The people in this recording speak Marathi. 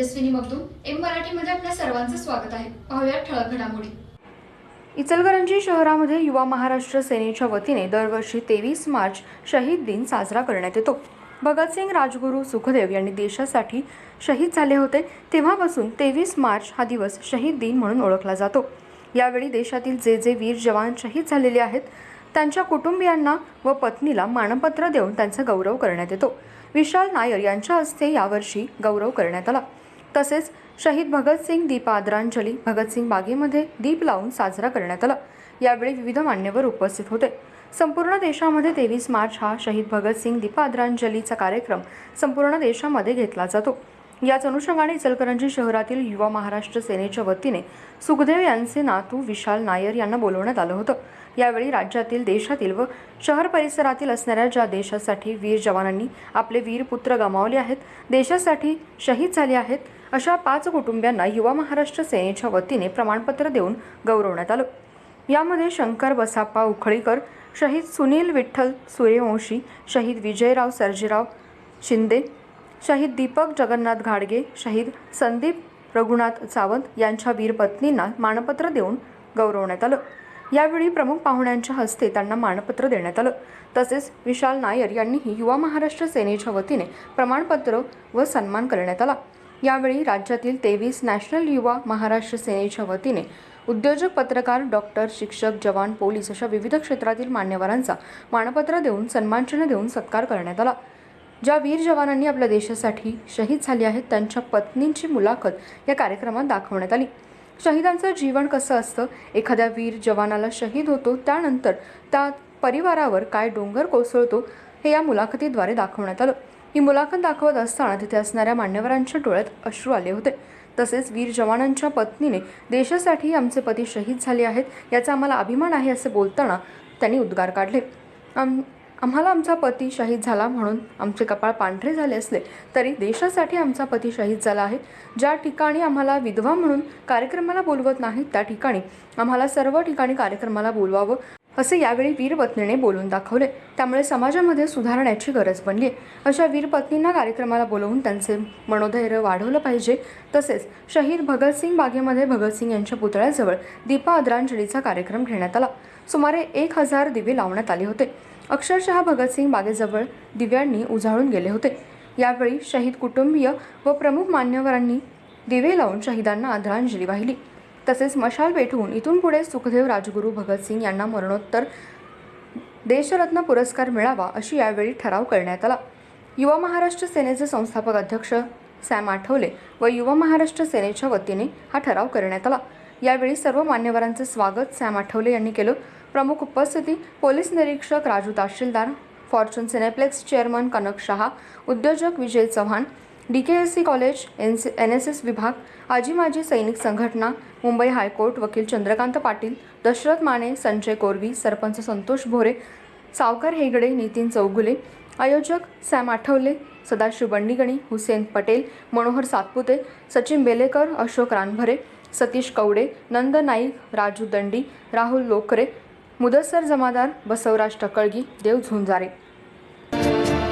Tejaswini Magdum M मराठीमध्ये आपल्या सर्वांचं स्वागत आहे. पाहूया ठळक घडामोडी. इचलकरंजी शहरामध्ये युवा महाराष्ट्र सेनेच्या वतीने दरवर्षी तेवीस मार्च शहीद दिन साजरा करण्यात येतो. भगतसिंग राजगुरू सुखदेव यांनी देशासाठी शहीद झाले होते. तेव्हापासून तेवीस मार्च हा दिवस शहीद दिन म्हणून ओळखला जातो. यावेळी देशातील जे जे वीर जवान शहीद झालेले आहेत त्यांच्या कुटुंबियांना व पत्नीला मानपत्र देऊन त्यांचा गौरव करण्यात येतो. विशाल नायर यांच्या हस्ते यावर्षी गौरव करण्यात आला. तसेच शहीद भगतसिंग दीपअदरांजली भगतसिंग बागेमध्ये दीप लावून साजरा करण्यात आला. यावेळी विविध मान्यवर उपस्थित होते. संपूर्ण देशामध्ये तेवीस मार्च हा शहीद भगतसिंग दीपादरांजलीचा कार्यक्रम संपूर्ण देशामध्ये घेतला जातो. याच अनुषंगाने इचलकरंजी शहरातील युवा महाराष्ट्र सेनेच्या वतीने सुखदेव यांचे नातू विशाल नायर यांना बोलवण्यात आलं होतं. यावेळी राज्यातील देशातील व शहर परिसरातील असणाऱ्या ज्या देशासाठी वीर जवानांनी आपले वीर पुत्र गमावले आहेत देशासाठी शहीद झाले आहेत अशा पाच कुटुंबियांना युवा महाराष्ट्र सेनेच्या वतीने प्रमाणपत्र देऊन गौरवण्यात आलं. यामध्ये शंकर बसाप्पा उखळीकर शहीद सुनील विठ्ठल सूर्यवंशी शहीद विजयराव सर्जीराव शिंदे शहीद दीपक जगन्नाथ घाडगे शहीद संदीप रघुनाथ सावंत यांच्या वीर पत्नींना मानपत्र देऊन गौरवण्यात आलं. यावेळी प्रमुख पाहुण्यांच्या हस्ते त्यांना मानपत्र देण्यात आलं. तसेच विशाल नायर यांनीही युवा महाराष्ट्र सेनेच्या वतीने प्रमाणपत्र व सन्मान करण्यात आला. यावेळी राज्यातील तेवीस नॅशनल युवा महाराष्ट्र सेनेच्या वतीने उद्योजक पत्रकार डॉक्टर शिक्षक जवान पोलीस अशा विविध क्षेत्रातील मान्यवरांचा मानपत्र देऊन सन्मानचिन्ह देऊन सत्कार करण्यात आला. ज्या वीर जवानांनी आपल्या देशासाठी शहीद झाले आहेत त्यांच्या पत्नींची मुलाखत या कार्यक्रमात दाखवण्यात आली. शहीदांचं जीवन कसं असतं? एखाद्या वीर जवानाला शहीद होतो त्यानंतर त्या परिवारावर काय डोंगर कोसळतो हे या मुलाखतीद्वारे दाखवण्यात आलं. ही मुलाखत दाखवत असताना तिथे असणाऱ्या मान्यवरांच्या डोळ्यात अश्रू आले होते. तसेच वीर जवानांच्या पत्नीने देशासाठी आमचे पती शहीद झाले आहेत याचा आम्हाला अभिमान आहे असे बोलताना त्यांनी उद्गार काढले. आम आम्हाला आमचा पती शहीद झाला म्हणून आमचे कपाळ पांढरे झाले असले तरी देशासाठी आमचा पती शहीद झाला आहे. ज्या ठिकाणी आम्हाला विधवा म्हणून कार्यक्रमाला बोलवत नाहीत त्या ठिकाणी आम्हाला सर्व ठिकाणी कार्यक्रमाला बोलवावं. असे यावेळी वीरपत्नीने बोलून दाखवले. त्यामुळे समाजामध्ये सुधारण्याची गरज बनली. अशा वीरपत्नींना कार्यक्रमाला बोलवून त्यांचे मनोधैर्य वाढवलं पाहिजे. तसेच शहीद भगतसिंग बागेमध्ये भगतसिंग यांच्या पुतळ्याजवळ दीपा आदरांजलीचा कार्यक्रम घेण्यात आला. सुमारे एक हजार दिवे लावण्यात आले होते. अक्षरशः भगतसिंग बागेजवळ दिव्यांनी उजाळून गेले होते. यावेळी शहीद कुटुंबीय व प्रमुख मान्यवरांनी दिवे लावून शहीदांना आदरांजली वाहिली. तसेच मशाल पेठवून इथून पुढे सुखदेव राजगुरू भगतसिंग यांना मरणोत्तर देशरत्न पुरस्कार मिळावा अशी यावेळी ठराव करण्यात आला. युवा महाराष्ट्र सेनेचे संस्थापक अध्यक्ष सॅम आठवले व युवा महाराष्ट्र सेनेच्या वतीने हा ठराव करण्यात आला. यावेळी सर्व मान्यवरांचे स्वागत सॅम आठवले यांनी केलं. प्रमुख उपस्थिती पोलीस निरीक्षक Raju Tehsildar Fortune Cineplex chairman Kanak Shah उद्योजक Vijay Chavan D K S C college N C N S S विभाग आजी माजी सैनिक संघटना मुंबई हायकोर्ट वकील चंद्रकांत पाटील दशरथ माने संजय कोरवी सरपंच संतोष भोरे सावकार हेगडे नितीन चौगुले आयोजक सॅम आठवले सदाशिव बंडीगणी हुसेन पटेल मनोहर सातपुते सचिन बेलेकर अशोक रानभरे सतीश कवडे नंद नाईक राजू दंडी राहुल लोकरे मुदस्सर जमादार बसवराज टकळगी देव झुंजारे.